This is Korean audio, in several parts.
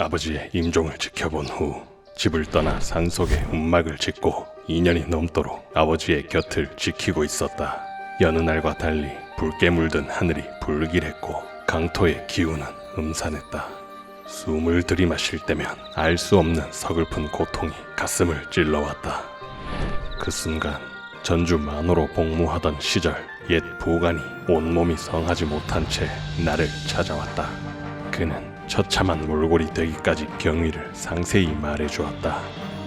아버지의 임종을 지켜본 후 집을 떠나 산속에 움막을 짓고 2년이 넘도록 아버지의 곁을 지키고 있었다. 여느 날과 달리 붉게 물든 하늘이 불길했고 강토의 기운은 음산했다. 숨을 들이마실 때면 알 수 없는 서글픈 고통이 가슴을 찔러왔다. 그 순간 전주 만호로 복무하던 시절 옛 보관이 온몸이 성하지 못한 채 나를 찾아왔다. 그는 처참한 몰골이 되기까지 경위를 상세히 말해 주었다.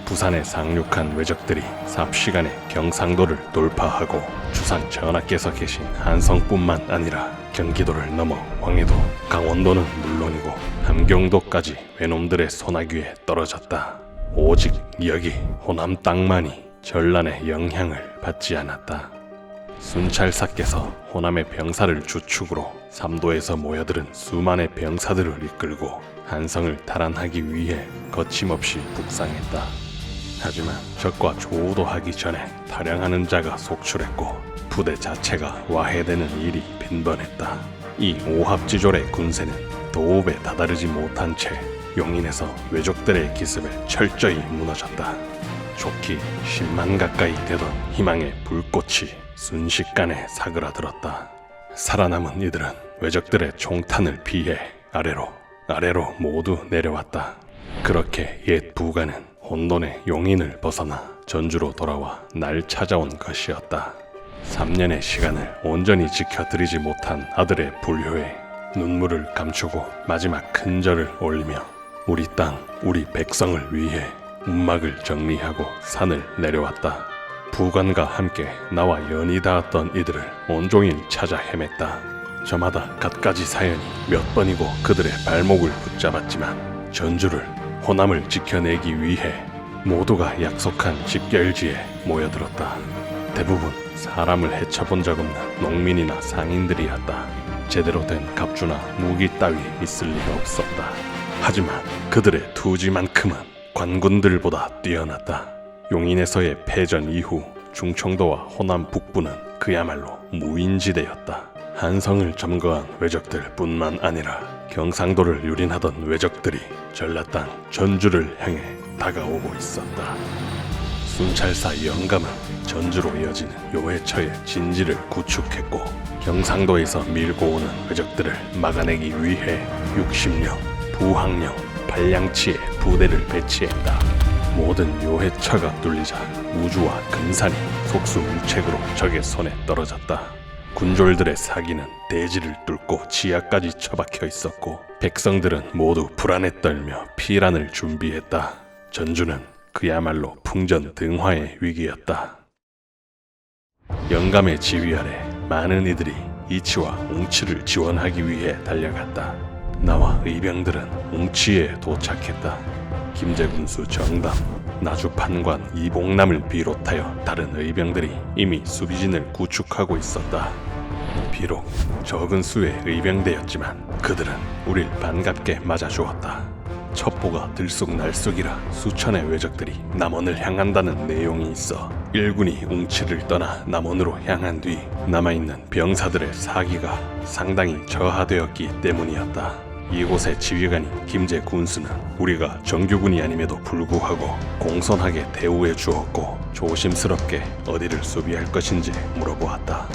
부산에 상륙한 왜적들이 삽시간에 경상도를 돌파하고 주상 전하께서 계신 한성뿐만 아니라 경기도를 넘어 황해도, 강원도는 물론이고 함경도까지 외놈들의 소나기에 떨어졌다. 오직 여기 호남 땅만이 전란의 영향을 받지 않았다. 순찰사께서 호남의 병사를 주축으로 삼도에서 모여들은 수만의 병사들을 이끌고 한성을 탈환하기 위해 거침없이 북상했다. 하지만 적과 조우도 하기 전에 탈영하는 자가 속출했고 부대 자체가 와해되는 일이 빈번했다. 이 오합지졸의 군세는 도읍에 다다르지 못한 채 용인에서 왜족들의 기습에 철저히 무너졌다. 좋기 10만 가까이 되던 희망의 불꽃이 순식간에 사그라들었다. 살아남은 이들은 왜적들의 총탄을 피해 아래로 아래로 모두 내려왔다. 그렇게 옛 부가는 혼돈의 용인을 벗어나 전주로 돌아와 날 찾아온 것이었다. 3년의 시간을 온전히 지켜드리지 못한 아들의 불효에 눈물을 감추고 마지막 큰절을 올리며 우리 땅, 우리 백성을 위해 움막을 정리하고 산을 내려왔다. 부관과 함께 나와 연이 닿았던 이들을 온종일 찾아 헤맸다. 저마다 갖가지 사연이 몇 번이고 그들의 발목을 붙잡았지만 전주를 호남을 지켜내기 위해 모두가 약속한 집결지에 모여들었다. 대부분 사람을 해쳐본 적 없는 농민이나 상인들이었다. 제대로 된 갑주나 무기 따위 있을 리가 없었다. 하지만 그들의 투지만큼은 관군들보다 뛰어났다. 용인에서의 패전 이후 중청도와 호남 북부는 그야말로 무인지대였다. 한성을 점거한 왜적들 뿐만 아니라 경상도를 유린하던 왜적들이 전라 땅 전주를 향해 다가오고 있었다. 순찰사 영감은 전주로 이어지는 요해처의 진지를 구축했고 경상도에서 밀고 오는 왜적들을 막아내기 위해 60명, 부항령, 발량치의 부대를 배치했다. 모든 요해처가 뚫리자 우주와 금산이 속수무책으로 적의 손에 떨어졌다. 군졸들의 사기는 대지를 뚫고 지하까지 처박혀 있었고 백성들은 모두 불안에 떨며 피란을 준비했다. 전주는 그야말로 풍전 등화의 위기였다. 영감의 지휘 아래 많은 이들이 이치와 웅치를 지원하기 위해 달려갔다. 나와 의병들은 웅치에 도착했다. 김제군수 정담, 나주판관 이봉남을 비롯하여 다른 의병들이 이미 수비진을 구축하고 있었다. 비록 적은 수의 의병대였지만 그들은 우릴 반갑게 맞아주었다. 첩보가 들쑥날쑥이라 수천의 왜적들이 남원을 향한다는 내용이 있어 일군이 웅치를 떠나 남원으로 향한 뒤 남아있는 병사들의 사기가 상당히 저하되었기 때문이었다. 이곳의 지휘관인 김제 군수는 우리가 정규군이 아님에도 불구하고 공손하게 대우해 주었고 조심스럽게 어디를 수비할 것인지 물어보았다.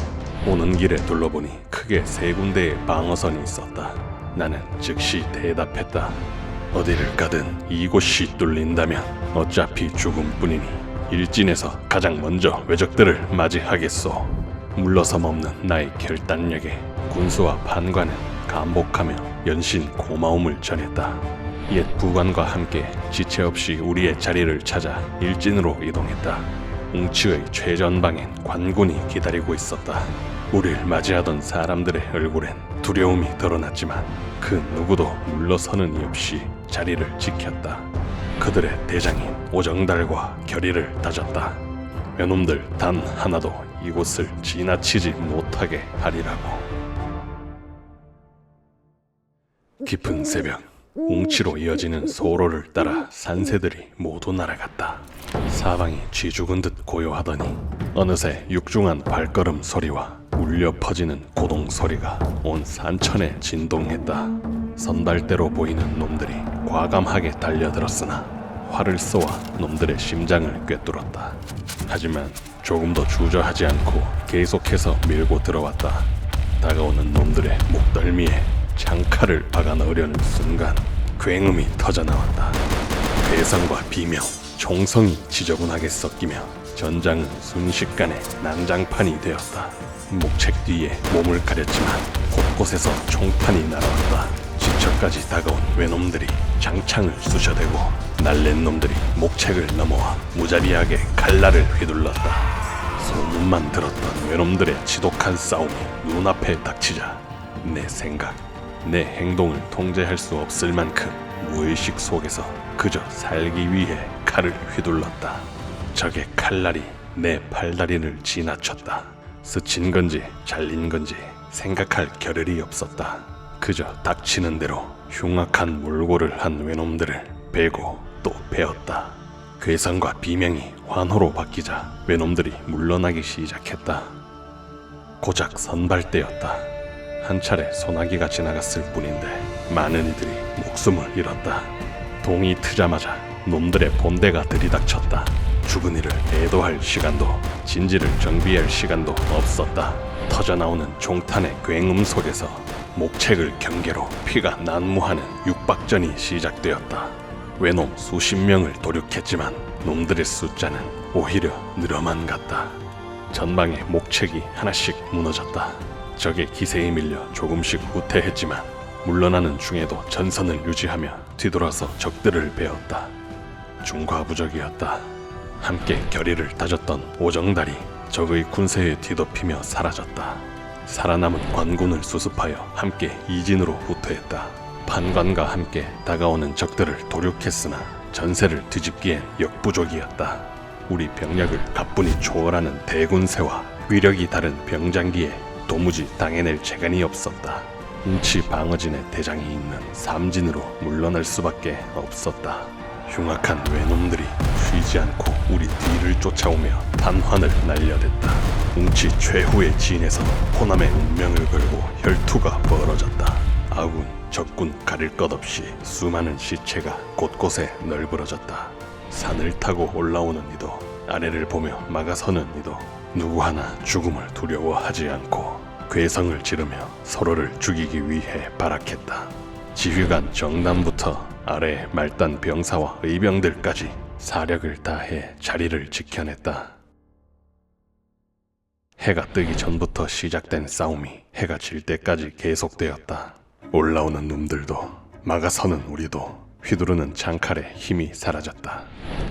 오는 길에 둘러보니 크게 세 군데의 방어선이 있었다. 나는 즉시 대답했다. 어디를 가든 이곳이 뚫린다면 어차피 죽음뿐이니 일진에서 가장 먼저 왜적들을 맞이하겠소. 물러섬 없는 나의 결단력에 군수와 판관은 감복하며 연신 고마움을 전했다. 옛 부관과 함께 지체 없이 우리의 자리를 찾아 일진으로 이동했다. 웅치의 최전방엔 관군이 기다리고 있었다. 우릴 맞이하던 사람들의 얼굴엔 두려움이 드러났지만 그 누구도 물러서는 이 없이 자리를 지켰다. 그들의 대장인 오정달과 결의를 다졌다. 외놈들 단 하나도 이곳을 지나치지 못하게 하리라고. 깊은 새벽, 웅치로 이어지는 소로를 따라 산새들이 모두 날아갔다. 사방이 쥐 죽은 듯 고요하더니 어느새 육중한 발걸음 소리와 울려 퍼지는 고동 소리가 온 산천에 진동했다. 선발대로 보이는 놈들이 과감하게 달려들었으나 활을 쏘아 놈들의 심장을 꿰뚫었다. 하지만 조금 더 주저하지 않고 계속해서 밀고 들어왔다. 다가오는 놈들의 목덜미에 장칼을 박아 넣으려는 순간 굉음이 터져 나왔다. 괴상과 비명, 총성이 지저분하게 섞이며 전장은 순식간에 난장판이 되었다. 목책 뒤에 몸을 가렸지만 곳곳에서 총판이 날아왔다. 지척까지 다가온 외놈들이 장창을 쑤셔대고 날랜 놈들이 목책을 넘어와 무자비하게 칼날을 휘둘렀다. 소문만 들었던 외놈들의 지독한 싸움이 눈앞에 닥치자 내 생각, 내 행동을 통제할 수 없을 만큼 무의식 속에서 그저 살기 위해 칼을 휘둘렀다. 적의 칼날이 내 팔다리를 지나쳤다. 스친 건지 잘린 건지 생각할 겨를이 없었다. 그저 닥치는 대로 흉악한 몰골을 한 외놈들을 베고 또 베었다. 괴상과 비명이 환호로 바뀌자 외놈들이 물러나기 시작했다. 고작 선발대였다. 한 차례 소나기가 지나갔을 뿐인데 많은 이들이 목숨을 잃었다. 동이 트자마자 놈들의 본대가 들이닥쳤다. 죽은 이를 애도할 시간도 진지를 정비할 시간도 없었다. 터져나오는 종탄의 굉음 속에서 목책을 경계로 피가 난무하는 육박전이 시작되었다. 외놈 수십 명을 도륙했지만 놈들의 숫자는 오히려 늘어만 갔다. 전방의 목책이 하나씩 무너졌다. 적의 기세에 밀려 조금씩 후퇴했지만 물러나는 중에도 전선을 유지하며 뒤돌아서 적들을 베었다. 중과부적이었다. 함께 결의를 다졌던 오정달이 적의 군세에 뒤덮이며 사라졌다. 살아남은 관군을 수습하여 함께 이진으로 후퇴했다. 판관과 함께 다가오는 적들을 도륙했으나 전세를 뒤집기엔 역부족이었다. 우리 병력을 가뿐히 초월하는 대군세와 위력이 다른 병장기에 도무지 당해낼 재간이 없었다. 운치 방어진의 대장이 있는 삼진으로 물러날 수밖에 없었다. 흉악한 외놈들이 쉬지 않고 우리 뒤를 쫓아오며 단환을 날려댔다. 웅치 최후의 진에서 호남의 운명을 걸고 혈투가 벌어졌다. 아군, 적군 가릴 것 없이 수많은 시체가 곳곳에 널브러졌다. 산을 타고 올라오는 이도 아래를 보며 막아서는 이도 누구 하나 죽음을 두려워하지 않고 괴성을 지르며 서로를 죽이기 위해 발악했다. 지휘관 정남부터 아래 말단 병사와 의병들까지 사력을 다해 자리를 지켜냈다. 해가 뜨기 전부터 시작된 싸움이 해가 질 때까지 계속되었다. 올라오는 놈들도 막아서는 우리도 휘두르는 장칼에 힘이 사라졌다.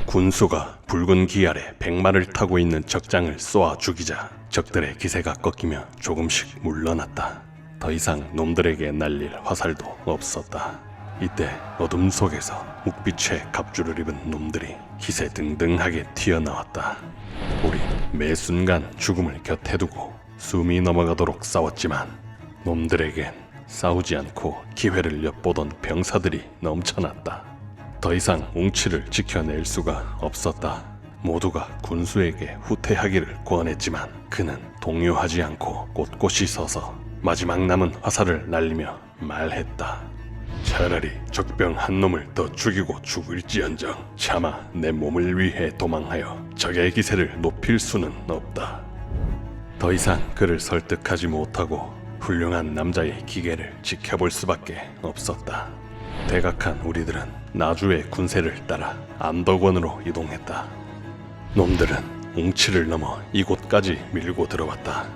군수가 붉은 기아래 백마를 타고 있는 적장을 쏘아 죽이자 적들의 기세가 꺾이며 조금씩 물러났다. 더 이상 놈들에게 날릴 화살도 없었다. 이때 어둠 속에서 묵빛의 갑주를 입은 놈들이 기세 등등하게 튀어나왔다. 우리 매 순간 죽음을 곁에 두고 숨이 넘어가도록 싸웠지만 놈들에겐 싸우지 않고 기회를 엿보던 병사들이 넘쳐났다. 더 이상 웅치를 지켜낼 수가 없었다. 모두가 군수에게 후퇴하기를 권했지만 그는 동요하지 않고 꼿꼿이 서서 마지막 남은 화살을 날리며 말했다. 차라리 적병 한 놈을 더 죽이고 죽을지언정 차마 내 몸을 위해 도망하여 적의 기세를 높일 수는 없다. 더 이상 그를 설득하지 못하고 훌륭한 남자의 기계를 지켜볼 수밖에 없었다. 대각한 우리들은 나주의 군세를 따라 안덕원으로 이동했다. 놈들은 웅치를 넘어 이곳까지 밀고 들어왔다.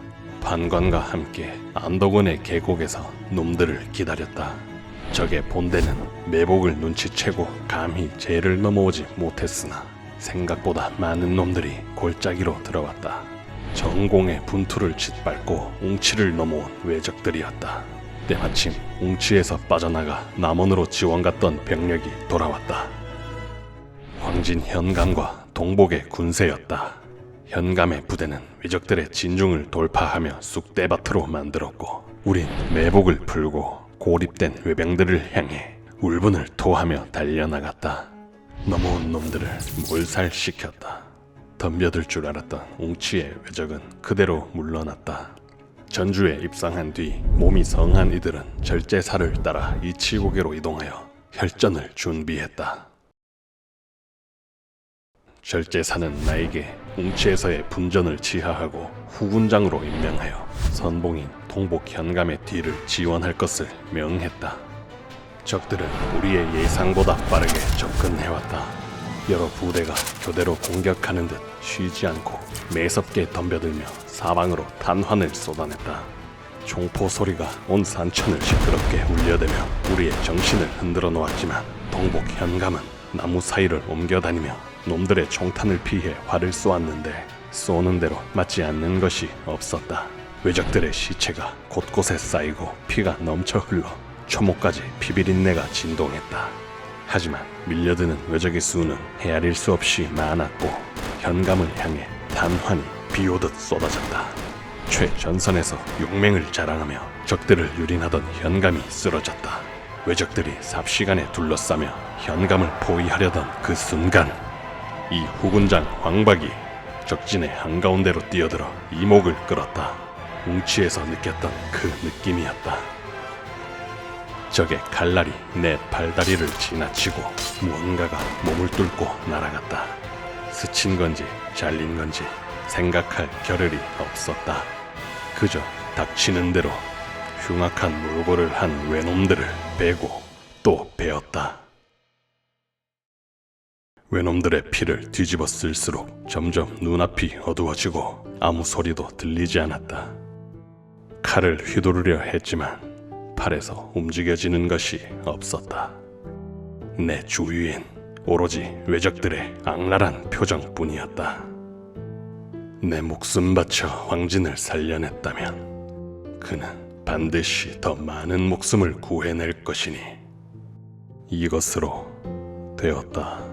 판관과 함께 안덕원의 계곡에서 놈들을 기다렸다. 적의 본대는 매복을 눈치채고 감히 제를 넘어오지 못했으나 생각보다 많은 놈들이 골짜기로 들어왔다. 전공의 분투를 짓밟고 웅치를 넘어온 외적들이었다. 때마침 웅치에서 빠져나가 남원으로 지원 갔던 병력이 돌아왔다. 황진 현감과 동복의 군세였다. 현감의 부대는 외적들의 진중을 돌파하며 쑥대밭으로 만들었고 우린 매복을 풀고 고립된 외병들을 향해 울분을 토하며 달려나갔다. 넘어온 놈들을 몰살시켰다. 덤벼들 줄 알았던 웅치의 외적은 그대로 물러났다. 전주에 입성한 뒤 몸이 성한 이들은 절제사를 따라 이치고개로 이동하여 혈전을 준비했다. 절제사는 나에게 웅치에서의 분전을 지하하고 후군장으로 임명하여 선봉인 동복 현감의 뒤를 지원할 것을 명했다. 적들은 우리의 예상보다 빠르게 접근해왔다. 여러 부대가 교대로 공격하는 듯 쉬지 않고 매섭게 덤벼들며 사방으로 탄환을 쏟아냈다. 총포 소리가 온 산천을 시끄럽게 울려대며 우리의 정신을 흔들어 놓았지만 동복 현감은 나무 사이를 옮겨다니며 놈들의 총탄을 피해 활을 쏘았는데 쏘는 대로 맞지 않는 것이 없었다. 외적들의 시체가 곳곳에 쌓이고 피가 넘쳐 흘러 초목까지 피비린내가 진동했다. 하지만 밀려드는 외적의 수는 헤아릴 수 없이 많았고 현감을 향해 단환이 비오듯 쏟아졌다. 최전선에서 용맹을 자랑하며 적들을 유린하던 현감이 쓰러졌다. 외적들이 삽시간에 둘러싸며 현감을 포위하려던 그 순간 이 후군장 황박이 적진의 한가운데로 뛰어들어 이목을 끌었다. 웅치에서 느꼈던 그 느낌이었다. 적의 칼날이 내 팔다리를 지나치고 무언가가 몸을 뚫고 날아갔다. 스친 건지 잘린 건지 생각할 겨를이 없었다. 그저 닥치는 대로 흉악한 물고를 한 외놈들을 베고 또 베었다. 외놈들의 피를 뒤집어 쓸수록 점점 눈앞이 어두워지고 아무 소리도 들리지 않았다. 칼을 휘두르려 했지만 팔에서 움직여지는 것이 없었다. 내 주위엔 오로지 외적들의 악랄한 표정뿐이었다. 내 목숨 바쳐 황진을 살려냈다면 그는 반드시 더 많은 목숨을 구해낼 것이니 이것으로 되었다.